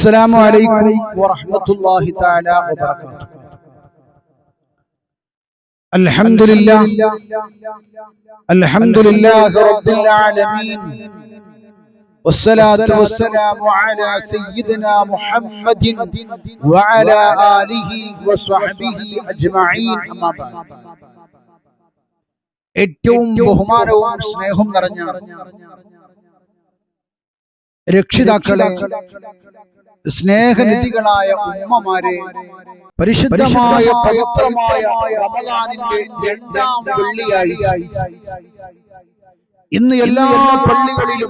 السلام عليكم ورحمة الله تعالى وبركاته الحمد لله الحمد لله رب العالمين والصلاة والسلام على سيدنا محمد وعلى آله وصحبه أجمعين أما بعد ഏറ്റവും ബഹുമാനവും സ്നേഹവും നിറഞ്ഞ രക്ഷിതാക്കളെ സ്നേഹനിധികളായ ഉമ്മമാരെ പരിശുദ്ധമായ പവിത്രമായ റമദാനിന്റെ രണ്ടാം വെള്ളിയാഴ്ച. ഇന്ന് എല്ലാ പള്ളികളിലും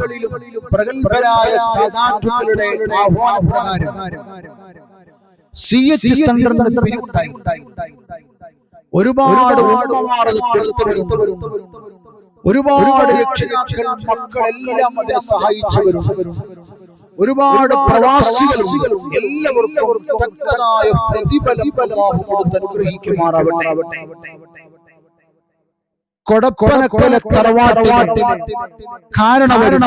പ്രഗത്ഭരായ സാധാരണങ്ങളുടെ ആഹ്വാനപ്രകാരം സി എച്ച് സെന്ററിന് പിരിവുണ്ടായി. ഒരുപാട് ഒരുപാട് രക്ഷിതാക്കൾ മക്കളെല്ലാം അതിനെ സഹായിച്ചവരും ഒരുപാട് പ്രവാസികളുണ്ട്. എല്ലാവർക്കും തക്കതായ പ്രതിഫലം അല്ലാഹു കൊടുത്ത് അനുഗ്രഹിക്കുമാറാവട്ടെ. കൊടപ്പനക്കല തറവാട്ടിലെ കാരണവരും.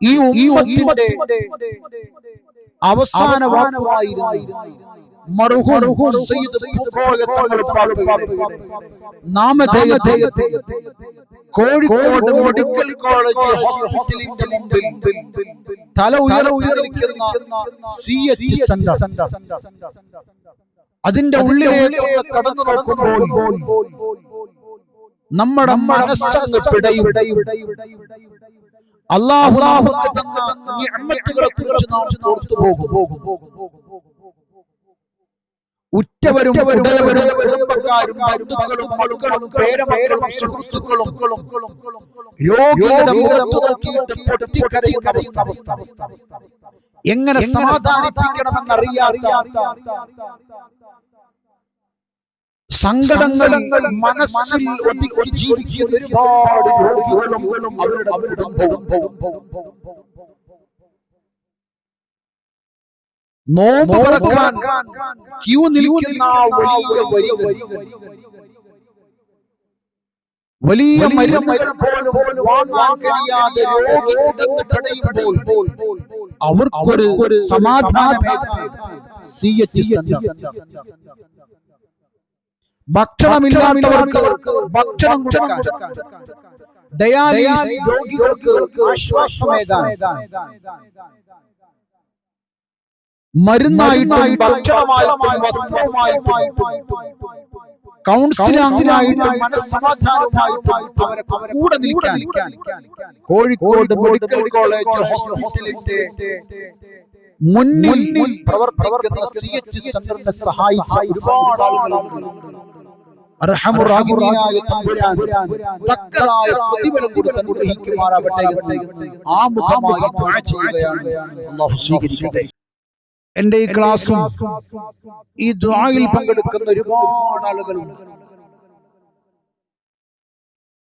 ഈ ഉമ്മത്തിന്റെ അവസാന വാക്കുമായിരുന്നു. മറുഹും സയ്യിദ് പൂക്കോയ തങ്ങൾ പാപ്പയുടെ നാമധേയത്തെ കോഴിക്കോട് മെഡിക്കൽ കോളേജ് ഹോസ്പിറ്റലിന്റെ മുമ്പിൽ തല ഉയർത്തിരിക്കുന്ന സി എച്ച് സെന്റർ. അതിന്റെ ഉള്ളിലേക്ക് കടന്നു നോക്കുമ്പോൾ നമ്മുടെ മനസ്സങ്ങ് പിടയും. അള്ളാഹു നമുക്ക് തന്ന നിഅമത്തുകളെ കുറിച്ച് നാം ഓർത്തു പോകും ഉറ്റവരും ഉടയവരും കുടുംബക്കാരും ബന്ധുക്കളും മക്കളും പേരമക്കളും സുഹൃത്തുക്കളും രോഗിയുടെ മുഖത്ത് നോക്കിയിട്ട് പൊട്ടിക്കരയുന്ന അവസ്ഥ. എങ്ങനെ സമാധാനിപ്പിക്കണമെന്നറിയാത്ത സങ്കടങ്ങൾ മനസ്സിൽ ജീവിക്കുന്ന ഒരുപാട് രോഗികളും അവരുടെ കുടുംബവും. നോമ്പ് പറക്കാൻ ക്യൂ നിൽക്കുന്ന വലിയ വരികൾ. വലിയ മരുന്നുകൾ പോലും വാങ്ങാൻ കഴിയാതെ രോഗി കിടന്ന് പിടയുമ്പോൾ അവർക്കൊരു സമാധാനം സി എച്ച് ഭക്ഷണമില്ലാത്തവർക്ക് ഭക്ഷണം കൊടുക്കാൻ. ഡയാലിസിസ് രോഗികൾക്ക് ആശ്വാസമേകാൻ മരുന്നായിട്ടും ഭക്ഷണമായിട്ടും വസ്ത്രവുമായിട്ടും കൗൺസിലിംഗായിട്ടും മനസ്സമാധാനവുമായിട്ടും അവരെ കൂടെ നിൽക്കാൻ. കോഴിക്കോട് മെഡിക്കൽ കോളേജ് ഹോസ്പിറ്റലിന്റെ മുന്നിൽ പ്രവർത്തിക്കുന്ന സി എച്ച് സെന്ററിനെ സഹായിച്ച ഒരുപാട് ആളുകളുണ്ട്. തക്കതായ പ്രതിഫലം കൊടുത്ത് അനുഗ്രഹിക്കുമാറാവട്ടെ എന്ന് ആമുഖമായി ചെയ്യുകയാണ്. അല്ലാഹു സ്വീകരിക്കട്ടെ. എന്റെ ഈ ക്ലാസ്സും ഈ ദ്വായിൽ പങ്കെടുക്കുന്ന ഒരുപാട് ആളുകളുണ്ട്.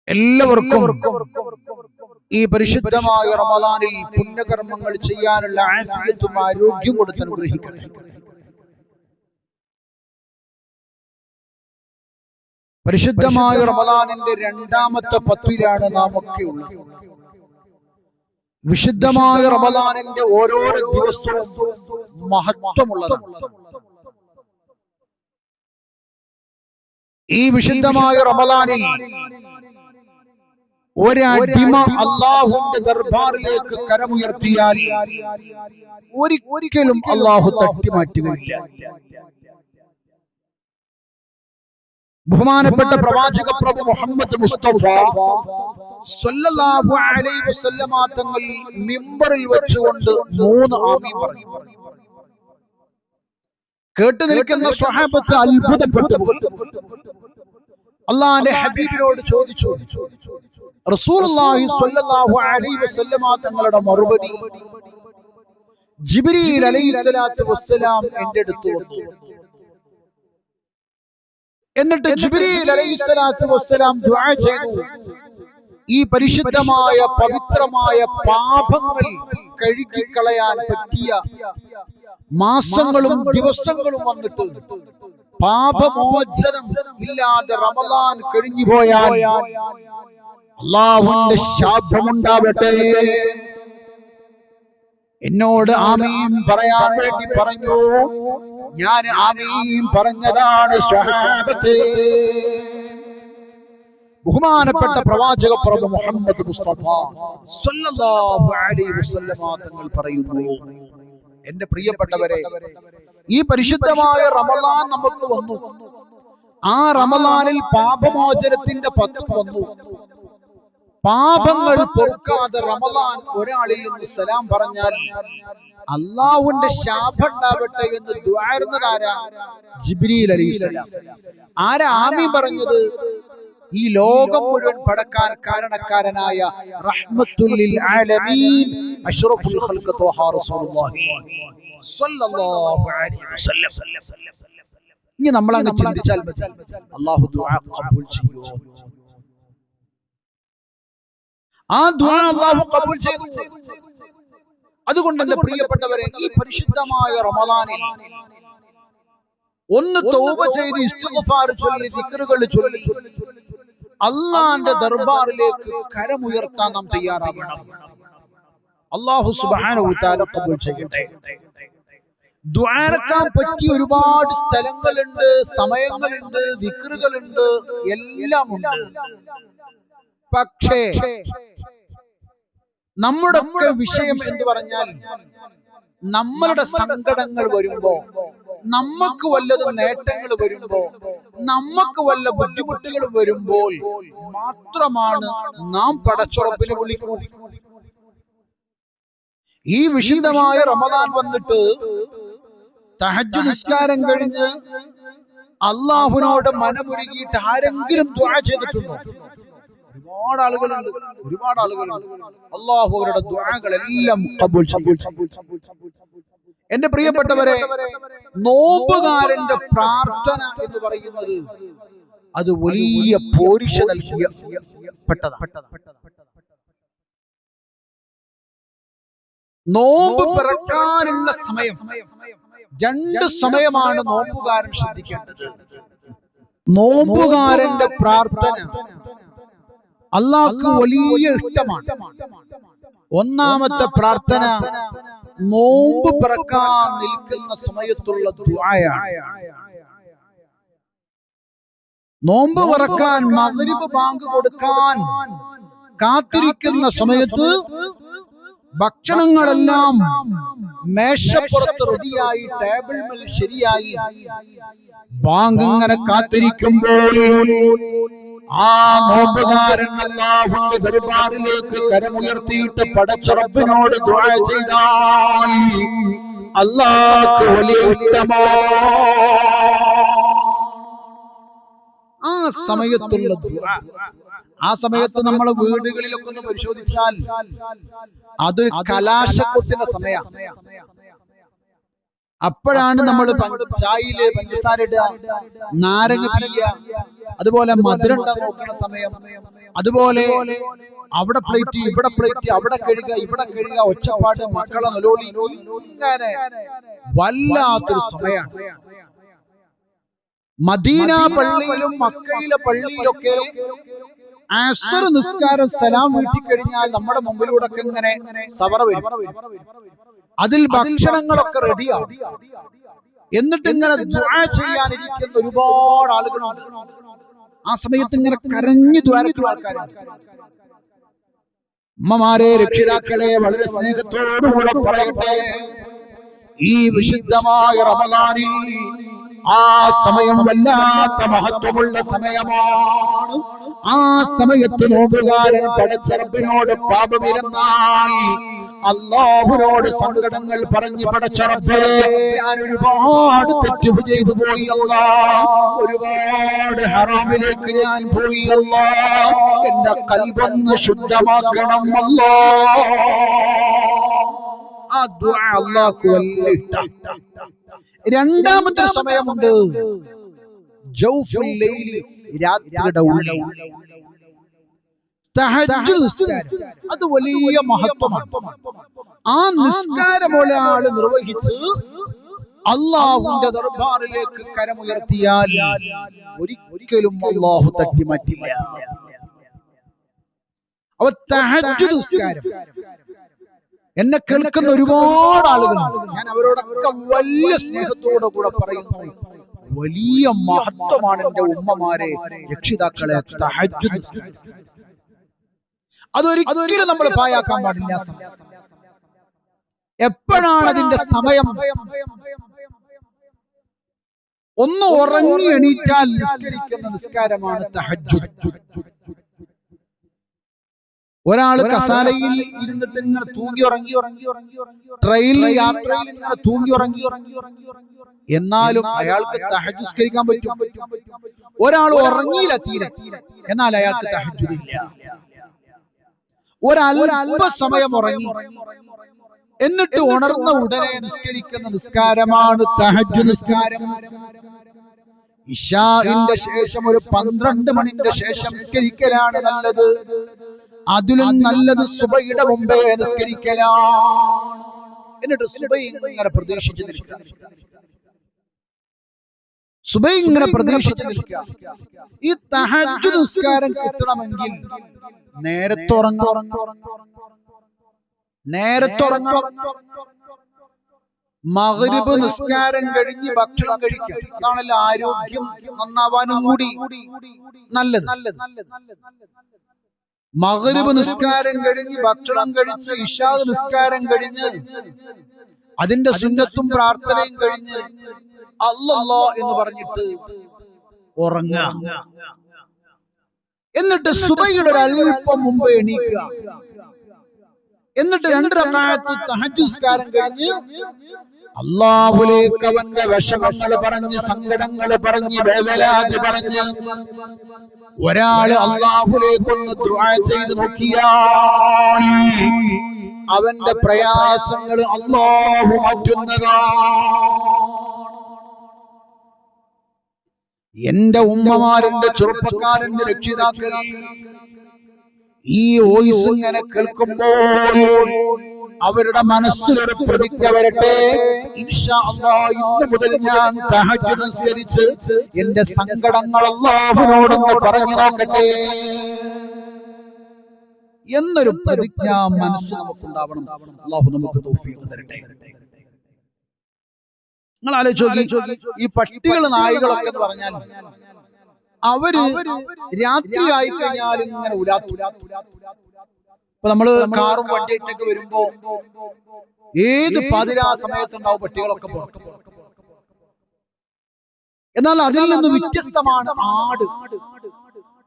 എല്ലാവർക്കും ഈ പരിശുദ്ധമായ റമദാനിൽ പുണ്യകർമ്മങ്ങൾ ചെയ്യാനുള്ള ആഫിയത്തും ആരോഗ്യം കൊടുത്ത് അനുഗ്രഹിക്കട്ടെ. പരിശുദ്ധമായ റമദാനിന്റെ രണ്ടാമത്തെ പത്തിലാണ് നാം ഒക്കെ ഉള്ളത്. വിശുദ്ധമായ റമദാനിന്റെ ഓരോ ദിവസവും മഹത്വമുള്ളതാണ്. ഈ വിശുദ്ധമായ റമദാനിൽ ഒരടിമ അള്ളാഹുന്റെ ദർബാറിലേക്ക് കരമുയർത്തിയാൽ ഒരിക്കലും അള്ളാഹു തട്ടിമാറ്റുകയില്ല. ബഹുമാനപ്പെട്ട പ്രവാചക പ്രഭു മുഹമ്മദ് മുസ്തഫ സല്ലല്ലാഹു അലൈഹി വസല്ലമ തങ്ങൾ മിമ്പറിൽ വെച്ചുകൊണ്ട് മൂന്ന് ആമീൻ പറഞ്ഞു. കേട്ടു നിൽക്കുന്ന സ്വഹാബത്ത് അത്ഭുതപ്പെട്ടു അള്ളാന്റെ ഹബീബിനോട് ചോദിച്ചു റസൂലുള്ളാഹി സ്വല്ലല്ലാഹു അലൈഹി വസല്ലമ തങ്ങളുടെ മറുപടി ജിബ്രീൽ അലൈഹിസ്സലാത്തു വസ്സലാം എന്റെ അടുത്ത് വന്നു. എന്നിട്ട് അലൈഹിസ്സലാത്തു വസ്സലാം ദുആ ചെയ്തു. ഈ പരിശുദ്ധമായ പവിത്രമായ പാപങ്ങൾ കഴുകിക്കളയാൻ പറ്റിയ മാസങ്ങളും ദിവസങ്ങളും വന്നിട്ട് പാപമോചനം ഇല്ലാതെ റമദാൻ കഴിഞ്ഞു പോയാൽ അള്ളാഹുന്റെ ശാപമുണ്ടാവട്ടെ. എന്നോട് ആമീൻ പറയാൻ വേണ്ടി പറഞ്ഞു. ഞാൻ ആമീൻ പറഞ്ഞതാണ് സ്വഹാബത്തെ. ബഹുമാനപ്പെട്ട പ്രവാചക പ്രഭു മുഹമ്മദ് മുസ്തഫ സല്ലല്ലാഹു അലൈഹി വസല്ലമ തങ്ങൾ പറയുന്നു എന്റെ പ്രിയപ്പെട്ടവരെ ഈ പരിശുദ്ധമായ റമദാൻ നമുക്ക് വന്നു. ആ റമദാനിൽ പാപമോചനത്തിന്റെ പത്തു വന്നു. പാപങ്ങൾ പൊറുക്കാതെ റമദാൻ ഒരാളിൽ നിന്ന് സലാം പറഞ്ഞാൽ അള്ളാഹുവിന്റെ ശാപണ്ടാവട്ടെ എന്ന് ദ്വാരുന്നതാരാ ജിബ്രീൽ അലൈഹിസ്സലാം ആരാ ആമി പറഞ്ഞത്? ഈ ലോകം മുഴുവൻ പടക്കാൻ കാരണക്കാരനായ ആലമീൻ റസൂലുള്ളാഹി സ്വല്ലല്ലാഹു അലൈഹി വസല്ലം. ഇനി നമ്മൾ അങ്ങ് ചിന്തിച്ചാൽ മതി. അള്ളാഹു ദുആ കബൂൽ ചെയ്യോ? ആ ദുആ അള്ളാഹു കബൂൽ ചെയ്തു. അതുകൊണ്ട് എന്റെ പ്രിയപ്പെട്ടവരെ ഈ പരിശുദ്ധമായ റമദാനിൽ ഒന്ന് തൗബ ചെയ്ത് ചൊല്ലി ദിക്റുകൾ ചൊല്ലി. അള്ളാന്റെ ദർബാറിലേക്ക് കരമുയർത്താൻ നാം തയ്യാറാവണം അള്ളാഹു സുബാന ചെയ്യട്ടെ. ദ്വാരക്കാൻ പറ്റിയ ഒരുപാട് സ്ഥലങ്ങളുണ്ട് സമയങ്ങളുണ്ട് ദിക്കറുകളുണ്ട് എല്ലാം ഉണ്ട് പക്ഷേ നമ്മുടെ വിഷയം എന്ന് പറഞ്ഞാൽ നമ്മളുടെ സങ്കടങ്ങൾ വരുമ്പോ നമുക്ക് വല്ലതും നേട്ടങ്ങൾ വരുമ്പോ നമുക്ക് വല്ല ബുദ്ധിമുട്ടുകൾ വരുമ്പോൾ മാത്രമാണ് നാം പടച്ചുറപ്പിന് വിളിക്കൂ. ഈ വിശുദ്ധമായ റമദാൻ വന്നിട്ട് തഹജ്ജു നിസ്കാരം കഴിഞ്ഞ് അള്ളാഹുവിനോട് മനമുരുകിയിട്ട് ആരെങ്കിലും ദ്വാ ചെയ്തിട്ടുണ്ടോ? ഒരുപാട് ആളുകളുണ്ട്. ഒരുപാട് ആളുകളുണ്ട്. അള്ളാഹു അവരുടെ ദ്വാകളെല്ലാം ചെയ്യും. എന്റെ പ്രിയപ്പെട്ടവരെ നോമ്പുകാരന്റെ പ്രാർത്ഥന എന്ന് പറയുന്നത് അത് വലിയ പോരിഷ നൽകിയ നോമ്പ് പിറക്കാനുള്ള സമയം. രണ്ട് സമയമാണ് നോമ്പുകാരൻ ശ്രദ്ധിക്കേണ്ടത്. നോമ്പുകാരന്റെ പ്രാർത്ഥന അള്ളാഹ്ക്ക് വലിയ ഇഷ്ടമാണ്. ഒന്നാമത്തെ പ്രാർത്ഥന നോമ്പ് പിറക്കാൻ നിൽക്കുന്ന സമയത്തുള്ള ദുആയാണ്. നോമ്പ് പിറക്കാൻ മകരിബ് ബാങ്ക് കൊടുക്കാൻ കാത്തിരിക്കുന്ന സമയത്ത് ഭക്ഷണങ്ങളെല്ലാം മേശപ്പുറത്ത് റെഡിയായി ടേബിൾ മേൽ ശരിയായി ബാങ്ക് ഇങ്ങനെ കാത്തിരിക്കുമ്പോൾ ആ നോമ്പുകാരൻ അല്ലാഹുവിന്റെ ദർബാറിലേക്ക് കരമുയർത്തിയിട്ട് പടച്ചുറപ്പിനോട് ദുആ ചെയ്താൽ അല്ലാഹ്ക്ക് വലിയ ഉത്തമോ? ആ സമയത്തുള്ള ദുആ ആ സമയത്ത് നമ്മൾ വീടുകളിലൊക്കെ ഒന്ന് പരിശോധിച്ചാൽ അതൊരു കലാശക്കൊട്ടിന്റെ സമയ. അപ്പോഴാണ് നമ്മൾ ചായയിൽ പഞ്ചസാര ഇടുക നാരങ്ങ പിയ്യ അതുപോലെ മധുരം നോക്കുന്ന സമയം. അതുപോലെ അവിടെ പ്ലേറ്റ് ഇവിടെ പ്ലേറ്റ് അവിടെ കഴുകുക ഇവിടെ കഴുകുക ഒച്ചപ്പാട് മക്കളെ നിലോളി ഇങ്ങനെ വല്ലാത്തൊരു സമയമാണ് മദീന പള്ളിയിലും മക്കയിലെ പള്ളിയിലൊക്കെ നിസ്കാരം സലാം വീട്ടിക്കഴിഞ്ഞാൽ നമ്മുടെ മുമ്പിലൂടെ ഒക്കെ ഇങ്ങനെ സവറ വരും. അതിൽ ഭക്ഷണങ്ങളൊക്കെ റെഡിയാണ് എന്നിട്ട് ഇങ്ങനെ ചെയ്യാനിരിക്കുന്ന ഒരുപാട് ആളുകളുണ്ട്. ആ സമയത്ത് ഇങ്ങനെ കരഞ്ഞു ദ്വാരക്കുള്ള ആൾക്കാരുണ്ട് അമ്മമാരെ രക്ഷിതാക്കളെ വളരെ സ്നേഹത്തോടുകൂടെ പറയട്ടെ. ഈ വിശുദ്ധമായ റമദാനിൽ ആ സമയം വല്ലാത്ത മഹത്വമുള്ള സമയമാണ്. ആ സമയത്ത് നോമ്പുകാരൻ പടച്ചറപ്പിനോട് പാപമിരുന്നാൽ അള്ളാഹുനോട് സങ്കടങ്ങൾ പറഞ്ഞ് റബ്ബേ ഞാൻ ഒരുപാട് തെറ്റ് ചെയ്തു പോയി അല്ല. ഒരുപാട് ഹറാമിലേക്ക് ഞാൻ പോയി അല്ല. എന്റെ കൽവന്ന് ശുദ്ധമാക്കണം അല്ലോ. ആ വല്ല രണ്ടാമത്തെ സമയമുണ്ട്. ജൗഫുൽ ലൈലി രാത്രിയുടെ ഉള്ളിൽ. അത് വലിയ മഹത്വമാണ്. ആ നിസ്കാരം ഒരാൾ നിർവഹിച്ച് അള്ളാഹുന്റെ ദർബാറിലേക്ക് കരമുയർത്തിയാൽ ഒരിക്കലും അള്ളാഹു തട്ടി മാറ്റില്ല. അവ നിസ്കാരം. എന്നെ കേൾക്കുന്ന ഒരുപാട് ആളുകൾ ഞാൻ അവരോടൊക്കെ വലിയ സ്നേഹത്തോടെ കൂടെ പറയുന്നു വലിയ മഹത്വമാണ് എന്റെ ഉമ്മമാരെ രക്ഷിതാക്കളെ തഹജ്ജുദ്. അതൊരിക്കലും നമ്മൾ പായാക്കാൻ പാടില്ല. എപ്പോഴാണ് അതിന്റെ സമയം ഒന്ന് ഉറങ്ങി എണീറ്റാൽ നിസ്കരിക്കുന്ന നിസ്കാരമാണ് ഒരാൾ കസാലയിൽ ഇരുന്നിട്ട് ഇങ്ങനെ തൂങ്ങി ഉറങ്ങി ഉറങ്ങി ഉറങ്ങി ഉറങ്ങി ട്രെയിനിൽ യാത്രയിൽ ഇങ്ങനെ തൂങ്ങി ഉറങ്ങി ഉറങ്ങി ഉറങ്ങി എന്നാലും അയാൾക്ക് തഹജുസ്കരിക്കാൻ പറ്റും ഒരാൾ ഉറങ്ങിയില്ല തീരെ എന്നാൽ അയാൾക്ക് തഹജുദില്ല ഒരല്പ സമയം ഉറങ്ങി. എന്നിട്ട് ഉണർന്ന ഉടനെ നിസ്കരിക്കുന്ന നിസ്കാരമാണ് തഹജു നിസ്കാരം. ഇഷാഇന്റെ ശേഷം ഒരു പന്ത്രണ്ട് മണിന്റെ ശേഷം നിസ്കരിക്കലാണ് നല്ലത്. അതിലും നല്ലത് സുബയുടെ മുമ്പേ നിസ്കരിക്കലാണ്. എന്നിട്ട് സുബൈ ഇങ്ങനെ പ്രതീക്ഷിച്ചു നിൽക്കുക. സുബ ഇങ്ങനെ പ്രതീക്ഷിച്ചു നിൽക്കുക. ഈ തഹജ് നിസ്കാരം കിട്ടണമെങ്കിൽ നേരത്തെ ഉറങ്ങണം. നേരത്തെ ഉറങ്ങണം. മകരിബ് നിസ്കാരം കഴിഞ്ഞ് ഭക്ഷണം കഴിക്കുക. അതാണല്ലോ ആരോഗ്യം. നന്നാവാനും കൂടി നല്ലത്. മകരിബ് നിസ്കാരം കഴിഞ്ഞ് ഭക്ഷണം കഴിച്ച് ഇഷാദ് നിസ്കാരം കഴിഞ്ഞ് അതിന്റെ സുന്നത്തും പ്രാർത്ഥനയും കഴിഞ്ഞ് അല്ലല്ലോ എന്ന് പറഞ്ഞിട്ട് ഉറങ്ങുക എന്നിട്ട് സുബയുടെ ഒരു അല്പം മുമ്പ് എണീക്കുക. എന്നിട്ട് രണ്ട് റക്കായത്ത് തഹജുസ്കാരം കഴിഞ്ഞ് അള്ളാഹുലേക്ക് അവന്റെ വിഷമങ്ങൾ പറഞ്ഞ് സങ്കടങ്ങൾ പറഞ്ഞ് വേവലാതി പറഞ്ഞ് ഒരാൾ അള്ളാഹുലേക്കൊന്ന് ദുആ ചെയ്ത് നോക്കിയാൽ അവന്റെ പ്രയാസങ്ങൾ അള്ളാഹു മാറ്റുന്നതാണ്. എന്റെ ഉമ്മമാരുടെ ചെറുപ്പക്കാരന്റെ രക്ഷിതാക്കൾ. ഈ വോയിസ് ഇങ്ങനെ കേൾക്കുമ്പോൾ അവരുടെ മനസ്സിലൊരു പ്രതിജ്ഞ വരട്ടെ. ഇന്ന് മുതൽ ഞാൻ നിസ്കരിച്ച് എന്റെ സങ്കടങ്ങൾ അല്ലാഹുവിനോടൊന്ന് പറഞ്ഞു നോക്കട്ടെ. എന്നൊരു പ്രതിജ്ഞ മനസ്സ് നമുക്കുണ്ടാവണം. അള്ളാഹു നമുക്ക് തൗഫീഖ് തരട്ടെ. നിങ്ങൾ ആലോചിച്ച് നോക്കി ഈ പട്ടികൾ നായികളൊക്കെ എന്ന് പറഞ്ഞാൽ അവർ രാത്രി ആയി കഴിഞ്ഞാൽ ഇങ്ങനെ ഇപ്പൊ നമ്മൾ കാറും വണ്ടിയൊക്കെ വരുമ്പോ ഏത് പതിരാ സമയത്തുണ്ടാവും പട്ടികളൊക്കെ പുറത്ത്? എന്നാൽ അതിൽ നിന്ന് വ്യത്യസ്തമാണ് ആട്.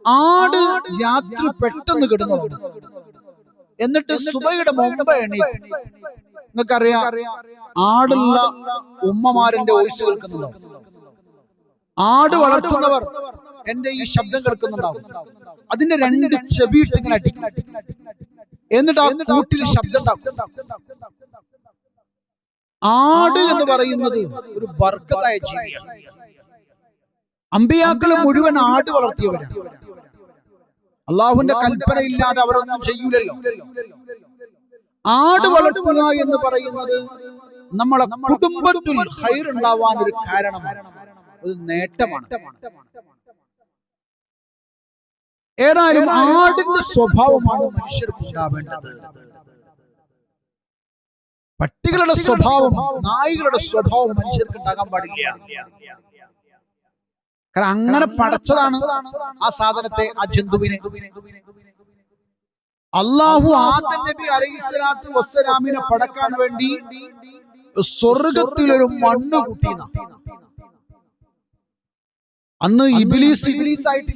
ആട് രാത്രി പെട്ടെന്ന് കിടന്നു എന്നിട്ട് സുബയുടെ മുമ്പ് എണീ നിങ്ങൾക്കറിയാം ആടുള്ള ഉമ്മമാരന്റെ വോയിസ് കേൾക്കുന്നുണ്ടോ? ആട് വളർത്തുന്നവർ എന്റെ ഈ ശബ്ദം കേൾക്കുന്നുണ്ടാവും. അതിന്റെ രണ്ട് ചെവി ഇങ്ങനെ അടിക്കും. എന്നിട്ട് ആ കൂട്ടിൽ ശബ്ദം ഉണ്ടാക്കും. ആട് എന്ന് പറയുന്നത് ഒരു ബർക്കതായ ജീവിയാണ്. അമ്പിയാക്കൾ മുഴുവൻ ആട് വളർത്തിയവരാണ്. അള്ളാഹുവിന്റെ കൽപ്പന ഇല്ലാതെ അവരൊന്നും ചെയ്യൂലല്ലോ. ആട് വളർത്തുക എന്ന് പറയുന്നത് നമ്മളെ കുടുംബത്തിൽ ഹൈർ ഉണ്ടാവാൻ ഒരു കാരണമാണ്. ഒരു നേട്ടമാണ്. ഏതായാലും ആടിന്റെ സ്വഭാവമാണ് മനുഷ്യർക്ക് ഉണ്ടാവേണ്ടത് പട്ടികളുടെ സ്വഭാവം നായികളുടെ സ്വഭാവം മനുഷ്യർക്ക് ഉണ്ടാകാൻ പാടില്ല. കാരണം അങ്ങനെ പടച്ചതാണ് ആ സാധനത്തെ ആ ജന്തുവിനെ. അള്ളാഹു ആദം നബി അലൈഹിസ്സലാത്തു വസ്സലാമിനെ പടക്കാൻ വേണ്ടി സ്വർഗത്തിലൊരു മണ്ണ് കൂട്ടിയെന്ന അന്ന് ഇബിലീസ് ഇബിലീസ് ആയിട്ട്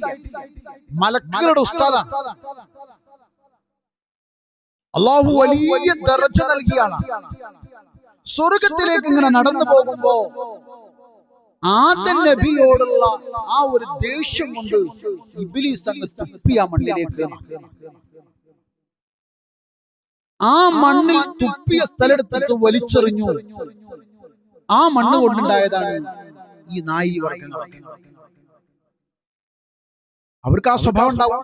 മലക്കുകളുടെ ഉസ്താദാണ് അള്ളാഹു വലിയ ദർജ നൽകിയാണ് സ്വർഗത്തിലേക്ക് ഇങ്ങനെ നടന്നു പോകുമ്പോ ആദം നബിയോടുള്ള ആ ഒരു ദേഷ്യം കൊണ്ട് ഇബിലീസ് അങ്ങ് തുപ്പിയ മണ്ണിലേക്ക് ആ മണ്ണിൽ തുപ്പിയ സ്ഥലത്തെടുത്ത് വലിച്ചെറിഞ്ഞു. ആ മണ്ണ് കൊണ്ടുണ്ടായതാണ് ഈ നായി വർഗങ്ങളൊക്കെ അവർക്ക് ആ സ്വഭാവം ഉണ്ടാവും.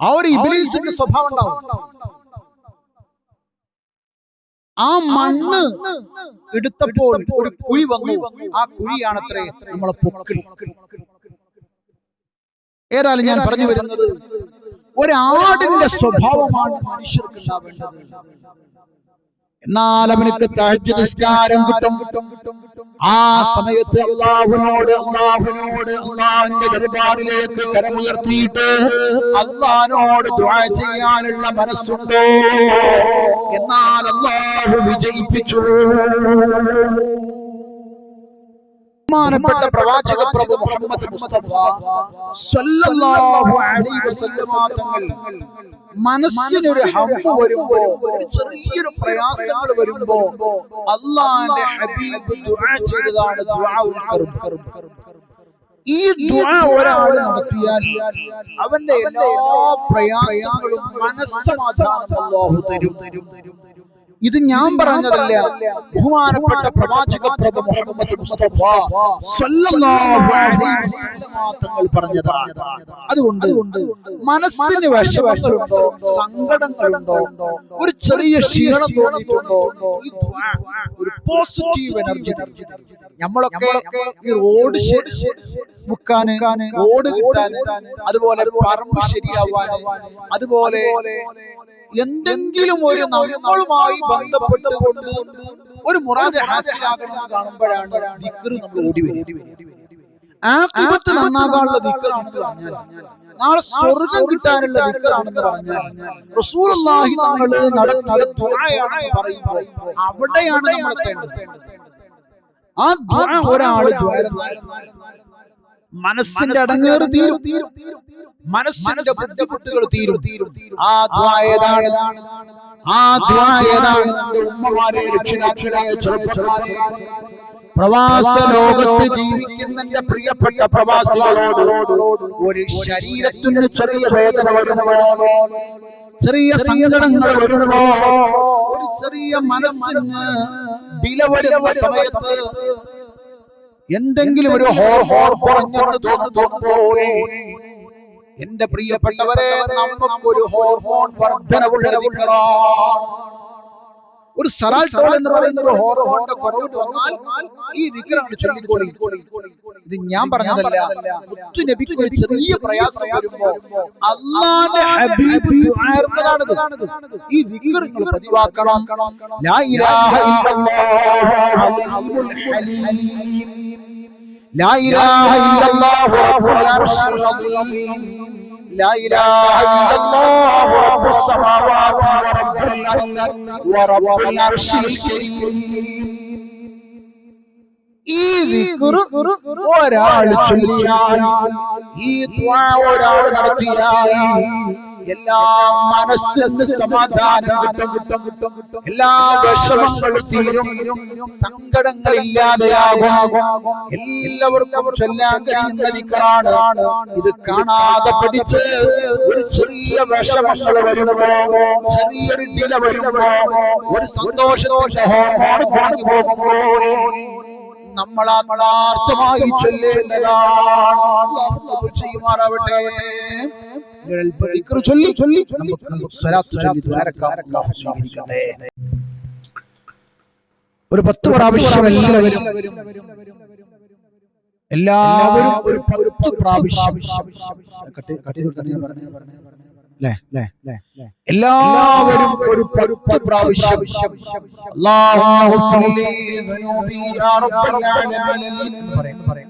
ആ ഒരു ഇബിലീസിന്റെ സ്വഭാവം ഉണ്ടാവും. ആ മണ്ണ് എടുത്തപ്പോൾ ഒരു കുഴി വന്നു. ആ കുഴിയാണത്രേ നമ്മളെ പൊക്കിൾ ഏതായാലും ഞാൻ പറഞ്ഞു വരുന്നത് ഒരാടിന്റെ സ്വഭാവമാണ് മനുഷ്യർക്ക് ഉണ്ടാവേണ്ടത് എന്നാൽ അവനക്ക് തഹജ്ജുദ് നിസ്കാരം കിട്ടും. ആ സമയത്ത് അള്ളാഹുനോട് അള്ളാഹുനോട് അള്ളാഹിന്റെ ദർബാറിലേക്ക് കരമുയർത്തിയിട്ട് അള്ളഹാനോട് ദുആ ചെയ്യാനുള്ള മനസ്സുണ്ടോ? എന്നാൽ അള്ളാഹു വിജയിപ്പിച്ചു. ബഹുമാനപ്പെട്ട പ്രവാചക പ്രഭു മുഹമ്മദ് മുസ്തഫ സല്ലല്ലാഹു അലൈഹി വസല്ലമ തങ്ങൾ മനസ്സിനൊരു ഹമ്പ് വരുമ്പോ ഒരു ചെറിയൊരു പ്രയാസങ്ങൾ വരുമ്പോ അള്ളാന്റെ ഹബീബ് ദുആ ചെയ്തതാണ് ദുആഉൽ കർബ്. ഈ ദുആ ഒരാൾ നടത്തിയാൽ അവന്റെ എല്ലാ പ്രയാസങ്ങളും മനസ്സമാധാനം അല്ലാഹു തരും. ഇത് ഞാൻ പറഞ്ഞതല്ല. ബഹുമാനപ്പെട്ട പ്രവാചക പ്രഭു മുഹമ്മദ് മുസ്തഫ തങ്ങൾ പറഞ്ഞതാണ് അതുകൊണ്ട് മനസ്സിന് വിഷമങ്ങളുണ്ടോ? സങ്കടങ്ങളുണ്ടോ? ഒരു ചെറിയ ക്ഷീണം തോന്നിയിട്ടുണ്ടോ? ഒരു പോസിറ്റീവ് എനർജി നമ്മളൊക്കെ ഈ റോഡ് മുക്കാന് റോഡ് കിട്ടാന് അതുപോലെ പറമ്പ് ശരിയാവാൻ അതുപോലെ എന്തെങ്കിലും ഒരു നമ്മളുമായി ബന്ധപ്പെട്ടുകൊണ്ട് ഒരു മുറാദ് ഹാസിലാകണമെന്ന് കാണുമ്പോഴാണ് ദിക്ർ നമ്മൾ ഓടി വരും നന്നാകാനുള്ള ദിക്കറാണെന്ന് പറഞ്ഞാൽ നാളെ സ്വർഗം കിട്ടാനുള്ള ദിക്കറാണെന്ന് പറഞ്ഞാൽ റസൂലുള്ളാഹി തങ്ങൾ നടത്തിയ ദുആയാണെന്ന് പറയുമ്പോൾ അവിടെയാണ് നമ്മൾ എത്തേണ്ടത് ആ ദുആ ഒരാൾ മനസ്സിന്റെ അടങ്ങേറ് തീരും. മനസ്സിന്റെ ബുദ്ധിമുട്ടുകൾ തീരും. ആ ദ്വായതാണ് ആ ദ്വായതാണ് ഉമ്മമാരെ രക്ഷിതാക്കളെ ചെറുപ്പക്കാരെ. പ്രവാസ ലോകത്ത് ജീവിക്കുന്നതിന്റെ പ്രിയപ്പെട്ട പ്രവാസികളോട് ഒരു ശരീരത്തിന് ചെറിയ വേദന വരുമ്പോ ചെറിയ സങ്കടങ്ങൾ വരുമ്പോ ഒരു ചെറിയ മനസ്സിന് വില വരുന്ന സമയത്ത് എന്തെങ്കിലും ഒരു ഹോർ ഹോർ കുറഞ്ഞെന്ന് തോന്നുമ്പോൾ എന്റെ പ്രിയപ്പെട്ടവരെ നമുക്കൊരു ഹോർമോൺ വർധനവുള്ള ഒരു സറാൾട്ടോൾ എന്ന് പറയുന്ന ഒരു ഹോർമോണിന്റെ കുറവ് വന്നാൽ ഈ വിഗ്രഹം ചൊല്ലിക്കോളി. ഇത് ഞാൻ പറഞ്ഞതല്ല. മുത്തു നബിക്ക് ഒരു ചെറിയ പ്രയാസം വരുമ്പോ അള്ളാന്റെ ഹബീബ് ആയിരുന്നതാണിത് ഈ വിഗ്രഹങ്ങൾ പതിവാക്കണം. ലാ ഇലാഹ ഇല്ലല്ലാഹു അലീമുൽ ഹലീം لا إله إلا الله رب العرش العظيم لا إله إلا الله رب السماوات ورب الأرض ورب العرش الكريم ഈ ദിക്റ് ഒരാൾ ചൊല്ലിയാൽ ഈ ദ്വാ ഒരാൾ നടത്തിയാൽ എല്ലാ മനസ്സിന് സമാധാനം കിട്ടും കിട്ടും കിട്ടും കിട്ടും. എല്ലാ വിഷമങ്ങളും തീരും സങ്കടങ്ങൾ ഇല്ലാതെയാകും എല്ലാവർക്കും ചൊല്ലാൻ കഴിയുന്ന ദിക്കറാണ്. ഇത് കാണാതെ പഠിച്ച് ഒരു ചെറിയ വിഷമങ്ങൾ വരുമ്പോ ചെറിയൊരു നില വരുമ്പോ ഒരു സന്തോഷത്തോടെ ഹോർമോൺ കുറഞ്ഞു പോകുമ്പോൾ നമ്മൾ ആത്മാർത്ഥമായി ചൊല്ലേണ്ടതാണ്. അല്ലാഹു ചൊല്ലി ചൊല്ലി ഒരു പത്ത് പ്രാവശ്യം എല്ലാവരും എല്ലാവരും ഒരു പത്ത് പ്രാവശ്യം എല്ലാവരും ഒരു പത്ത് പ്രാവശ്യം പറയാം.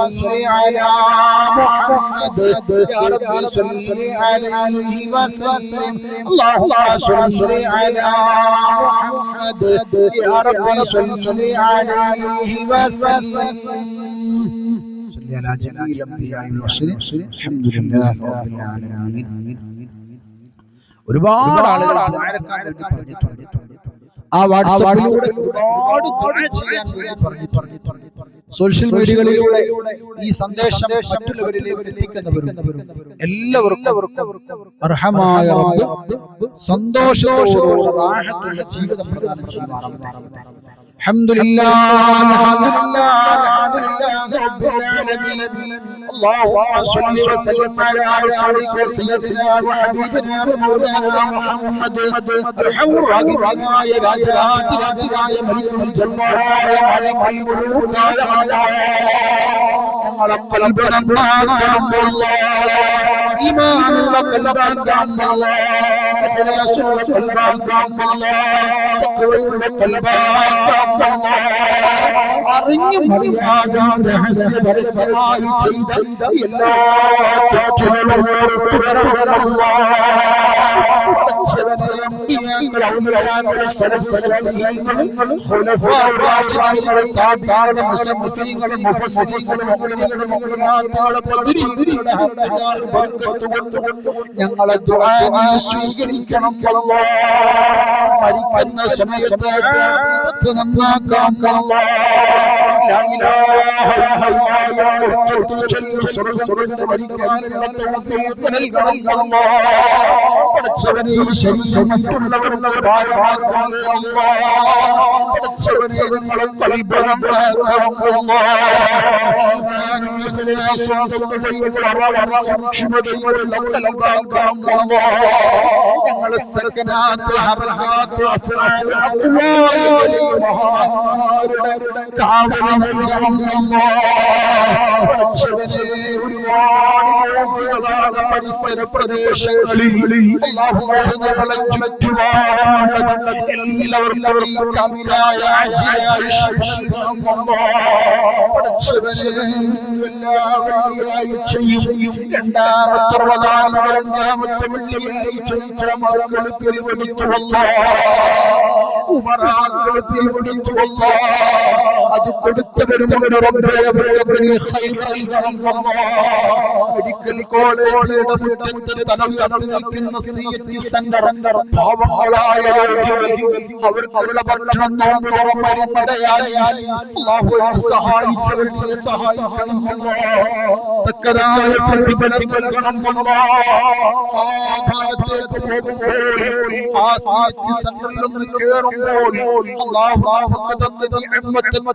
على محمد يا رب صل عليه وسلم اللهم صل على محمد يا رب صل عليه وسلم صل على جميع الانبياء والمرسلين الحمد لله رب العالمين ഒരുപാട് ആളുകൾ ദ്വാരക്കാൻ വേണ്ടി പറഞ്ഞിട്ടുണ്ട് ആ വാട്സാപ്പിലൂടെ ഒരുപാട് ദുആ ചെയ്യാൻ വേണ്ടി പറഞ്ഞിട്ടുണ്ട് സോഷ്യൽ മീഡിയകളിലൂടെ ഈ സന്ദേശം മറ്റുള്ളവരിലേക്ക് എത്തിക്കുന്നവരും എല്ലാവർക്കും അർഹമായ റാഹത്തുള്ള ജീവിതം പ്രദാനം ചെയ്യുമാറാവട്ടെ. الحمد لله الحمد لله الحمد لله رب العالمين اللهم صل وسلم على رسولك سيدنا وحبيبنا ومولانا محمد ارحم الراحمين يا ذات الآتنا يا ملك الجبار يا ملك الملوك يا الله قلبنا الله إيمان قلبك عم الله. إخلاص قلبك عم الله تقوى قلبك عم الله അറിഞ്ഞും അറിയാതാം രഹസ്യപരസ്യമായി ചെയ്ത എല്ലാ തെറ്റുകളും മുസ്ലിങ്ങളും മുഫസരീങ്ങളും മുഗ്മികളും മുഗ്മിനാത്തുകളും ബദരീകളുടെ ഹക്കയാൽ ഞങ്ങളെ ദുആ സ്വീകരിക്കണം. മരിക്കുന്ന സമയത്ത് നന്നാക്കണം അല്ലാ സ്വർഗത്തിന്റെ വരിക്കാനുള്ള തൗഫീഖ് നൽകണം അല്ലാഹ് പടച്ചവനെ ഈ ശരീരം മറ്റുള്ളവരുടെ ഭാരമാക്കാതെ അല്ലാഹ് പടച്ചവനെ ഞങ്ങളെ കൽപ്പനകളാക്കുമോ ഞങ്ങളെ സകനാത്ത് ഹറക്കാത്ത് അഫ്ലാത്ത് അക്വാലുകളിൽ മഹാന്മാരുടെ കാവല ഒരുപാട് പരിസര പ്രദേശങ്ങളിൽ. എല്ലാവർക്കും ഈ കവിതായ വെള്ളിയാഴ്ചയും രണ്ടാമത്തെ പ്രധാനം രണ്ടാമത്തെ വെള്ളിയാഴ്ചയും മക്കൾ തിരുവടിക്കുവല്ലോ ഉമറാക്കൾ തിരുവടിക്കുവല്ലോ അത് കൊടുത്തവരുമുണ്ട് മെഡിക്കൽ കോളേജിയുടെ മുറ്റത്ത് തലവിയർന്നു നിൽക്കുന്ന സി സെന്റർ പാവങ്ങളായ അവർക്കുള്ള ഭക്ഷണം നോമ്പോറും മരുന്നടയായി സഹായിച്ചവർക്ക് സഹായിക്കണമല്ലോ. തക്കതായ പ്രതിഫലം നൽകണമല്ലോ. ആ ഭാഗത്തേക്ക് പോകുമ്പോൾ ആ സി എച്ച് സെന്ററിൽ ഒന്ന് കയറുമ്പോൾ അള്ളാഹു നമുക്ക് തന്ന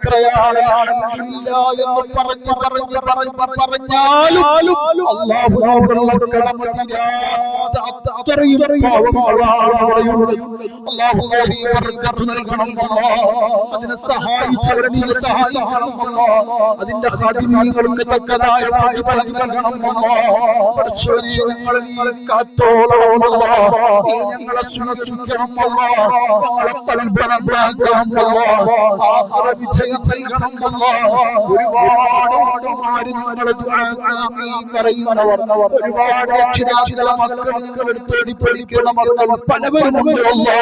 എന്ന് പറഞ്ഞു പറഞ്ഞു പറഞ്ഞു പറഞ്ഞാലും അല്ലാഹുവിനോടുള്ള കടമ തീരാത്ത അത്രയും പാവങ്ങളാണ് അവിടെയുള്ളത്. അല്ലാഹുവേ നീ ബർക്കത്ത് നൽകണം അല്ലാ അതിനെ അതിന്റെ ഖാദിമീങ്ങൾക്ക് തക്കതായ നൽകണം ഞങ്ങളെ സ്വീകരിക്കണം ഞങ്ങളെ നൽകണം അല്ലാ ഒരുപാട് ഉമ്മമാര് ഞങ്ങളെ പറയുന്നവർ ഒരുപാട് രക്ഷിതാക്കളെ മക്കൾ ഞങ്ങൾ തേടി പഠിക്കുന്ന മക്കൾ പലവരും അല്ലാ.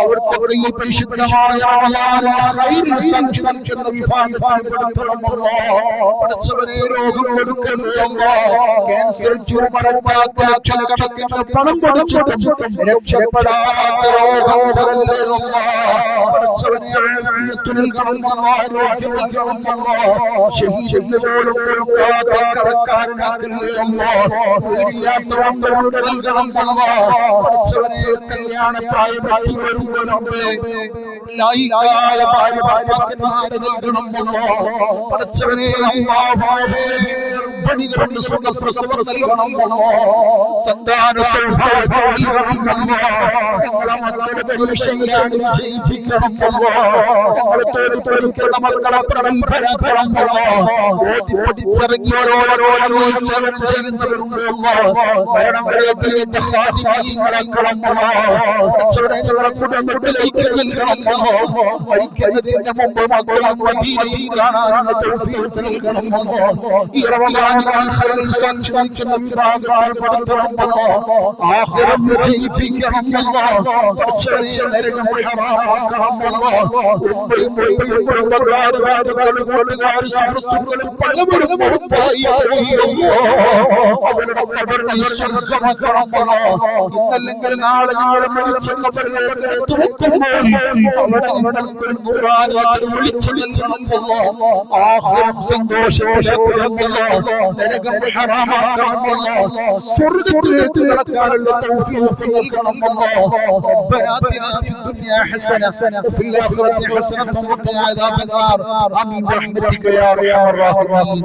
അവർക്കൊക്കെ ഈ പരിശുദ്ധമായ റമളാനിൽ ഖൈറിൽ സാക്ഷി നിൽക്കുന്ന വിഭാഗത്തിൽ പെടുത്തണം പഠിച്ചവരെ രോഗം കൊടുക്കല്ലേ അല്ലാ. ക്യാൻസർ ട്യൂമർ അറ്റാക്ക് ലക്ഷക്കണക്കിന് പണം കൊടുത്തിട്ടും രക്ഷപ്പെടാത്ത രോഗം തരല്ലേ അല്ലാ. പഠിച്ചവനെ ആഫിയത്ത് നൽകണം അല്ലാ ആരോഗ്യം നൽകണം അല്ലാ ഷഹീദിന് പോലും കൊടുക്കാത്ത കടക്കാരനാക്കല്ലേ അല്ലാ വീടില്ലാത്തവരുടെ നൽകണം അല്ലാ പഠിച്ചവനെ കല്യാണ പ്രായമെത്തി വരുമ്പോഴേ ലായിക്കായ ഭാര്യ ഭർത്താക്കന്മാരെ നൽകണം അല്ലാ പഠിച്ചവനെ അല്ലാഹുവേ ഗർഭിണികളുടെ സുഖപ്രസവം നൽകണം അല്ലാ സന്താന സൗഭാഗ്യം നൽകണം അല്ലാ ഞങ്ങളെ മക്കളുടെ പരീക്ഷയിലാണ് വിജയിപ്പിക്കണം അല്ലാ ഞങ്ങളെ തോടി പഠിക്കുന്ന മക്കളെ പ്രബന്ധരാക്കണം അല്ലാ ഓതി പഠിച്ചിറങ്ങി ഓരോരോ സേവനം ചെയ്യുന്നവരുണ്ട് മരണം വരെ ദീനിന്റെ ഖാദിമീങ്ങളാക്കണം അല്ലാ പഠിച്ചവരെ ഞങ്ങളെ കുടുംബത്തിലേക്ക് നൽകണം അല്ലാ മരിക്കുന്നതിന്റെ മുമ്പ് മക്കളെ മദീനയിൽ കാണാനുള്ള തൗഫീഖ് നൽകണം അല്ലാ ഈ റമളാനിൽ ഖൈറിൽ സാക്ഷി നിൽക്കുന്ന വിഭാഗത്തിൽ പെടുത്തണം അല്ലാ ആഖിറം വിജയിപ്പിക്കണം അല്ലാ പഠിച്ചവരെ നരകം ഹറാമാക്കണം അല്ലാ ഉമ്മയും ഉപ്പയും കുടുംബക്കാരും ബന്ധുക്കളും കൂട്ടുകാരും സുഹൃത്തുക്കളും പലവരും മൗത്തായി പോയി അല്ലാ അവരുടെ കബറിനെ സ്വർഗ്ഗമാക്കണം അല്ലാ ഇന്നല്ലെങ്കിൽ നാളെ ഞങ്ങൾ മരിച്ച കബറിലേക്ക് എടുത്തു വെക്കുമ്പോൾ അവിടെ ഞങ്ങൾക്കൊരു നൂറാനിയത്തിന് വിളിച്ചു നൽകണം അല്ലാ ആഖിറം സന്തോഷത്തിലാക്കണം അല്ലാ നരകം ഹറാമാക്കണം അല്ലാ സ്വർഗ്ഗത്തിലേക്ക് കടക്കാനുള്ള തൗഫീഖ് നൽകണം അല്ലാ ربنا آتنا في الدنيا حسنة وفي الآخرة حسنة وقنا عذاب النار آمين برحمتك يا أرحم الراحمين.